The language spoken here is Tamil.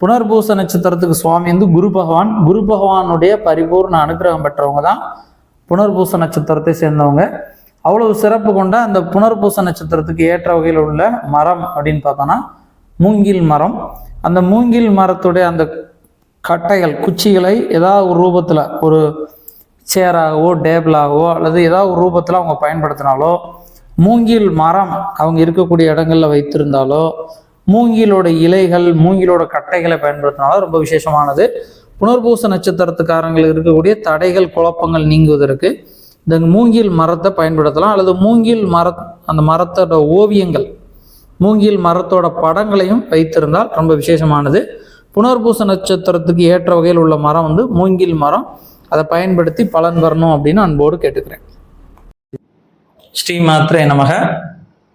புனர்பூச நட்சத்திரத்துக்கு சுவாமி வந்து குரு பகவான். குரு பகவானுடைய பரிபூர்ண அனுகிரகம் பெற்றவங்க தான் புனர்பூச நட்சத்திரத்தை சேர்ந்தவங்க. அவ்வளவு சிறப்பு கொண்ட அந்த புனர்பூச நட்சத்திரத்துக்கு ஏற்ற வகையில் உள்ள மரம் அப்படின்னு பார்த்தோன்னா மூங்கில் மரம். அந்த மூங்கில் மரத்துடைய அந்த கட்டைகள் குச்சிகளை ஏதாவது ஒரு ரூபத்தில் ஒரு சேராகவோ டேபிளாகவோ அல்லது ஏதாவது ஒரு ரூபத்தில் அவங்க பயன்படுத்தினாலோ மூங்கில் மரம் அவங்க இருக்கக்கூடிய இடங்களில் வைத்திருந்தாலோ மூங்கிலோட இலைகள் மூங்கிலோட கட்டைகளை பயன்படுத்தினாலும் ரொம்ப விசேஷமானது. புனர்பூச நட்சத்திரத்துக்காரங்களுக்கு இருக்கக்கூடிய தடைகள் குழப்பங்கள் நீங்குவதற்கு இந்த மூங்கில் மரத்தை பயன்படுத்தலாம். அல்லது மூங்கில் மர அந்த மரத்தோட ஓவியங்கள் மூங்கில் மரத்தோட படங்களையும் வைத்திருந்தால் ரொம்ப விசேஷமானது. புனர்பூச நட்சத்திரத்துக்கு ஏற்ற வகையில் உள்ள மரம் வந்து மூங்கில் மரம். அதை பயன்படுத்தி பலன் வரணும் அப்படின்னு அன்போடு கேட்டுக்கிறேன். ஸ்ரீ மாத்திரை நமக.